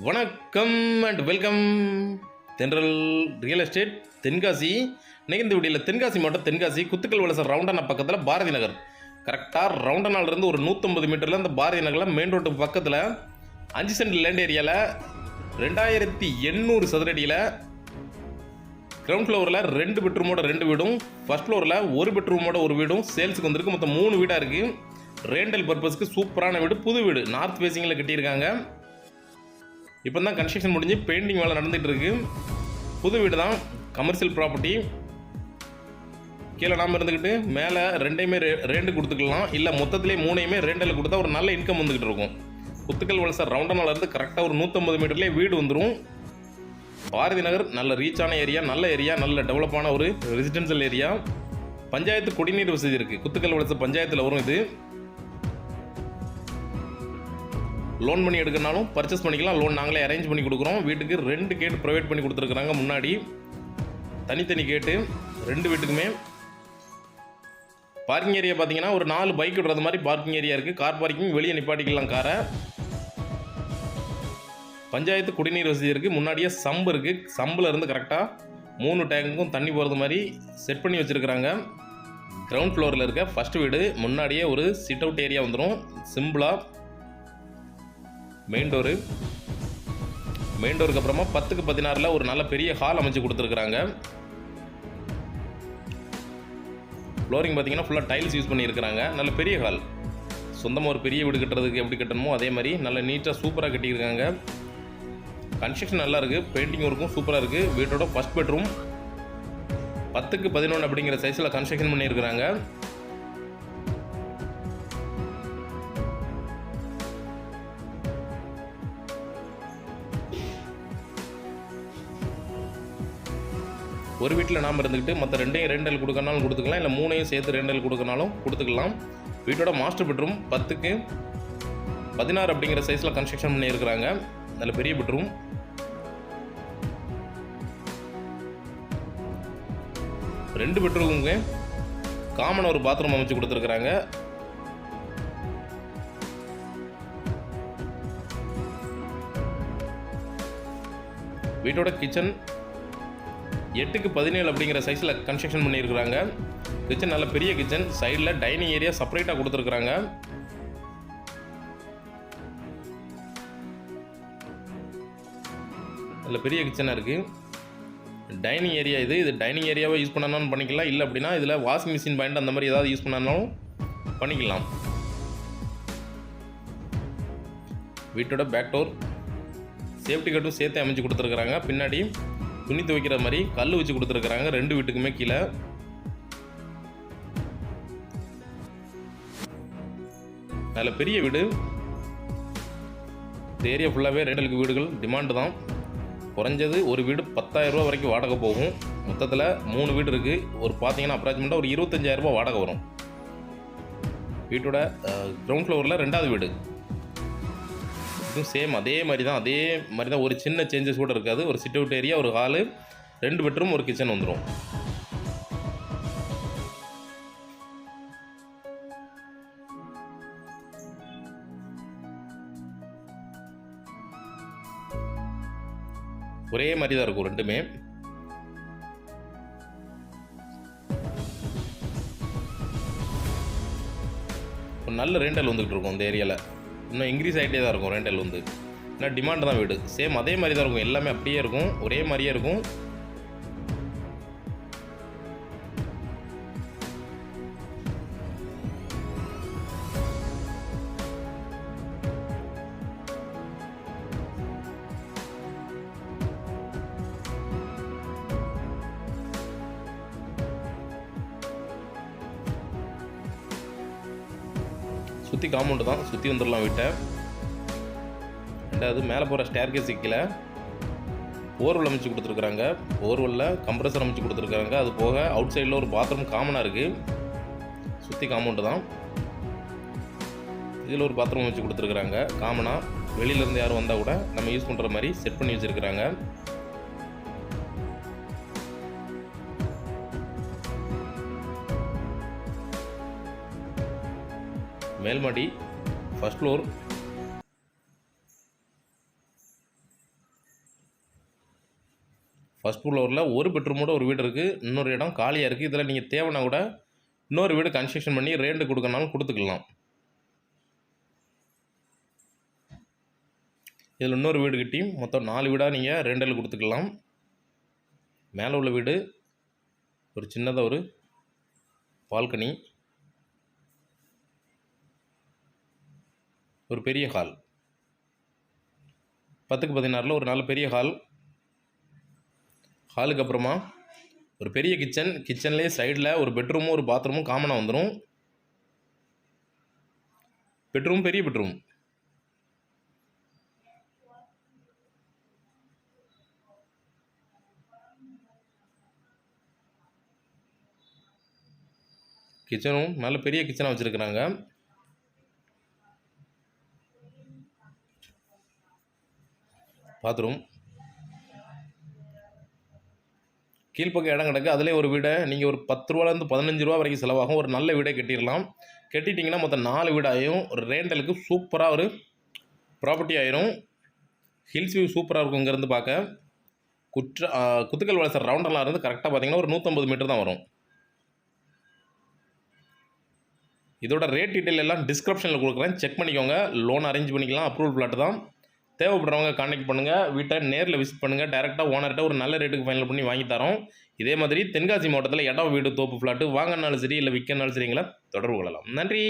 வணக்கம் and welcome Thendral real estate Tenkasi. இன்னைக்கு இந்த வீடியோவில் தென்காசி மாவட்டம் தென்காசி குத்துக்கல் வலசர் ரவுண்டனா பக்கத்தில் பாரதி நகர். கரெக்டாக ரவுண்டனாலிருந்து ஒரு நூற்றம்பது மீட்டரில் அந்த பாரதி நகரில் மெயின் ரோட்டு பக்கத்தில் அஞ்சு சென்ட் லேண்ட் ஏரியாவில் ரெண்டாயிரத்தி எண்ணூறு சதுரடியில் கிரவுண்ட் ஃப்ளோரில் ரெண்டு பெட்ரூமோட ரெண்டு வீடும் ஃபஸ்ட் ஃப்ளோரில் ஒரு பெட்ரூமோட ஒரு வீடும் சேல்ஸுக்கு வந்திருக்கு. மொத்தம் மூணு வீடாக இருக்குது ரேண்டல் பர்பஸ்க்கு சூப்பரான வீடு புது வீடு. நார்த் ஃபேஸிங்கில் கட்டியிருக்காங்க. இப்போ தான் கன்ஸ்ட்ரக்ஷன் முடிஞ்சு பெயிண்டிங் வேலை நடந்துகிட்டு இருக்கு புது வீடு தான் கமர்ஷியல் ப்ராப்பர்ட்டி கீழே நாம் இருந்துக்கிட்டு மேலே ரெண்டையுமே ரே ரெண்டு கொடுத்துக்கலாம். இல்லை மொத்தத்திலே மூணையுமே ரெண்டில் கொடுத்தா ஒரு நல்ல இன்கம் வந்துக்கிட்டு இருக்கும். குத்துக்கல் வலசர் ரவுண்டனாலேருந்து கரெக்டாக ஒரு நூற்றம்பது மீட்டர்லேயே வீடு வந்துடும் பாரதி நகர் நல்ல ரீச்சான ஏரியா நல்ல ஏரியா நல்ல டெவலப்பான ஒரு ரெசிடென்ஷியல் ஏரியா பஞ்சாயத்து குடிநீர் வசதி இருக்குது குத்துக்கல் வலச பஞ்சாயத்தில் வரும் இது. லோன் பண்ணி எடுக்கனாலும் பர்ச்சேஸ் பண்ணிக்கலாம். லோன் நாங்களே அரேஞ்ச் பண்ணி கொடுக்குறோம். வீட்டுக்கு ரெண்டு கேட் ப்ரொவைட் பண்ணி கொடுத்துருக்குறாங்க முன்னாடி. தனித்தனி கேட்டு ரெண்டு வீட்டுக்குமே. பார்க்கிங் ஏரியா பார்த்தீங்கன்னா ஒரு நாலு பைக் விடுறது மாதிரி பார்க்கிங் ஏரியா இருக்குது கார் பார்க்கிங் வெளியே நிப்பாட்டிக்கலாம் காரை பஞ்சாயத்து குடிநீர் வசதி இருக்குது முன்னாடியே சம்பு இருக்குது சம்பில் இருந்து கரெக்டாக மூணு டேங்குக்கும் தண்ணி போகிறது மாதிரி செட் பண்ணி வச்சுருக்குறாங்க. கிரவுண்ட் ஃப்ளோரில் இருக்க ஃபஸ்ட் வீடு. முன்னாடியே ஒரு சிட் அவுட் ஏரியா வந்துடும் சிம்பிளாக மெயின் டோரு மெயின் டோருக்கு அப்புறமா பத்துக்கு பதினாறில் ஒரு நல்ல பெரிய ஹால் அமைச்சு கொடுத்துருக்குறாங்க. ஃப்ளோரிங் பார்த்தீங்கன்னா ஃபுல்லாக டைல்ஸ் யூஸ் பண்ணியிருக்கிறாங்க. நல்ல பெரிய ஹால் சொந்தமாக ஒரு பெரிய வீடு கட்டுறதுக்கு எப்படி கட்டணுமோ அதே மாதிரி நல்ல நீட்டாக சூப்பராக கட்டியிருக்காங்க. கன்ஸ்ட்ரக்ஷன் நல்லா இருக்குது பெயிண்டிங் ஒர்க்கும் சூப்பராக இருக்குது வீட்டோட ஃபஸ்ட் பெட்ரூம் பத்துக்கு பதினொன்று அப்படிங்கிற சைஸில் கன்ஸ்ட்ரக்ஷன் பண்ணியிருக்கிறாங்க. ஒரு வீட்டில் நாம் இருந்துக்கிட்டு மற்ற ரெண்டையும் ரெண்டல் கொடுக்கறனாலும் கொடுத்துக்கலாம். இல்லை மூணையும் சேர்த்து ரெண்டல் கொடுக்கறனாலும் கொடுத்துக்கலாம். வீட்டோட மாஸ்டர் பெட்ரூம் பத்துக்கு பதினாறு அப்படிங்கிற சைஸில் கன்ஸ்ட்ரக்ஷன் பண்ணியிருக்கிறாங்க. நல்ல பெரிய பெட்ரூம் ரெண்டு பெட்ரூமுக்கு காமன் ஒரு பாத்ரூம் அமைச்சு கொடுத்துருக்குறாங்க. வீட்டோட கிச்சன் எட்டுக்கு பதினேழு அப்படிங்கிற சைஸில் கன்ஸ்ட்ரக்ஷன் பண்ணியிருக்கிறாங்க. கிச்சன் நல்ல பெரிய கிச்சன் சைடில் டைனிங் ஏரியா செப்பரேட்டாக கொடுத்துருக்குறாங்க. நல்ல பெரிய கிச்சனாக இருக்குது டைனிங் ஏரியா இது. இது டைனிங் ஏரியாவை யூஸ் பண்ணனாலும் பண்ணிக்கலாம். இல்லை அப்படின்னா இதில் வாஷிங் மிஷின் பாயிண்ட் அந்த மாதிரி ஏதாவது யூஸ் பண்ணாலும் பண்ணிக்கலாம். வீட்டோட பேக் டோர் சேஃப்டி கட்டும் சேர்த்து அமைச்சு கொடுத்துருக்குறாங்க. பின்னாடி துணி துவைக்கிற மாதிரி கல் வச்சு கொடுத்துருக்குறாங்க. ரெண்டு வீட்டுக்குமே கீழே. நல்ல பெரிய வீடு. இந்த ஏரியா ஃபுல்லாகவே ரெண்டலுக்கு வீடுகள் டிமாண்டு தான். குறைஞ்சது ஒரு வீடு 10000 ரூபா வரைக்கும் வாடகை போகும். மொத்தத்தில் மூணு வீடு இருக்குது ஒரு பார்த்தீங்கன்னா அப்ராச்மெண்ட்டாக ஒரு 25000 ரூபாய் வாடகை வரும். வீட்டோட கிரவுண்ட் ஃப்ளோரில் ரெண்டாவது வீடு. இதுவும் சேம் அதே மாதிரி தான் அதே மாதிரி தான் ஒரு சின்ன சேஞ்சஸ் கூட இருக்காது. ஒரு சிட் அவுட் ஏரியா ஒரு ஹாலு ரெண்டு பெட்ரூம் ஒரு கிச்சன் வந்துடும் ஒரே மாதிரி தான் இருக்கும் ரெண்டுமே. ஒரு நல்ல ரெண்டல் வந்துகிட்டு இருக்கும் இந்த ஏரியாவில் இன்னும் இன்க்ரீஸ் ஆகிட்டே தான் இருக்கும். ரெண்டல் வந்து. ஏன்னா டிமாண்ட் தான் வீடு. சேம் அதே மாதிரி தான் இருக்கும். எல்லாமே அப்படியே இருக்கும். ஒரே மாதிரியே இருக்கும். சுற்றி காம்பவுண்டு தான். சுற்றி வந்துடலாம் வீட்டை. ரெண்டாவது மேலே போகிற ஸ்டேர்கேஸ் கீழே போர்வெல் அமைச்சு கொடுத்துருக்குறாங்க. போர்வெல்லில் கம்ப்ரஸர் அமைச்சு கொடுத்துருக்காங்க அது போக அவுட் சைடில் ஒரு பாத்ரூம் காமனாக இருக்குது சுற்றி காம்பவுண்டு தான். இதில் ஒரு பாத்ரூம் அமைச்சு கொடுத்துருக்குறாங்க. காமனாக வெளியிலேருந்து யாரும் வந்தால் கூட நம்ம யூஸ் பண்ணுற மாதிரி செட் பண்ணி வச்சுருக்குறாங்க. மேல்மாடி ஃபர்ஸ்ட் ஃப்ளோர் ஃபஸ்ட் ஃப்ளோரில் ஒரு பெட்ரூமோட ஒரு வீடு இருக்குது இன்னொரு இடம் காலியாக இருக்குது இதில் நீங்கள் தேவைன்னா கூட இன்னொரு வீடு கன்ஸ்ட்ரக்ஷன் பண்ணி ரேண்டு கொடுக்கறனாலும் கொடுத்துக்கலாம். இதில் இன்னொரு வீடு கட்டி மொத்தம் நாலு வீடாக நீங்கள் ரெண்டில் கொடுத்துக்கலாம். மேலே உள்ள வீடு ஒரு சின்னதாக ஒரு பால்கனி. ஒரு பெரிய ஹால் பத்துக்கு பதினாறில் ஒரு நல்ல பெரிய ஹால் ஹாலுக்கு அப்புறமா ஒரு பெரிய கிச்சன் கிச்சன்லேயே சைடில் ஒரு பெட்ரூமும் ஒரு பாத்ரூமும் காமனாக வந்துடும் பெட்ரூம் பெரிய பெட்ரூம் கிச்சனும் நல்ல பெரிய கிச்சனாக வச்சுருக்குறாங்க. பாத்ரூம். கீழ்ப்பக்கம் இடம் கிடக்கு. அதிலே ஒரு வீடை நீங்கள் ஒரு பத்து ரூபாலேருந்து பதினஞ்சு ரூபா வரைக்கும் செலவாகும். ஒரு நல்ல வீடை கட்டிடலாம். கட்டிட்டிங்கன்னா மொத்தம் நாலு வீடாயும் ஒரு ரேண்டலுக்கு சூப்பராக ஒரு ப்ராப்பர்ட்டி ஆயிரும். ஹில்ஸ் வியூ சூப்பராக இருக்கும் இங்கேருந்து பார்க்க. குற்ற குத்துக்கல் வளசர் ரவுண்டெல்லாம் இருந்து கரெக்டாக பார்த்தீங்கன்னா ஒரு நூற்றம்பது மீட்டர் தான் வரும். இதோட ரேட் டீட்டெயில் எல்லாம் டிஸ்கிரிப்ஷனில் கொடுக்குறேன். செக் பண்ணிக்கோங்க. லோன் அரேஞ்ச் பண்ணிக்கலாம். அப்ரூவல் பிளாட் தான். தேவைப்படுறவங்க கான்டாக்ட் பண்ணுங்கள் வீட்டை நேரில் விசிட் பண்ணுங்கள் டேரெக்டாக ஓனர்கிட்ட ஒரு நல்ல ரேட்டுக்கு ஃபைனல் பண்ணி வாங்கி தரோம். இதே மாதிரி தென்காசி மாவட்டத்தில் இடம் வீடு தோப்பு ஃப்ளாட்டு வாங்கினாலும் சரி இல்லை விற்கனாலும் சரிங்களா தொடர்பு கொள்ளலாம். நன்றி.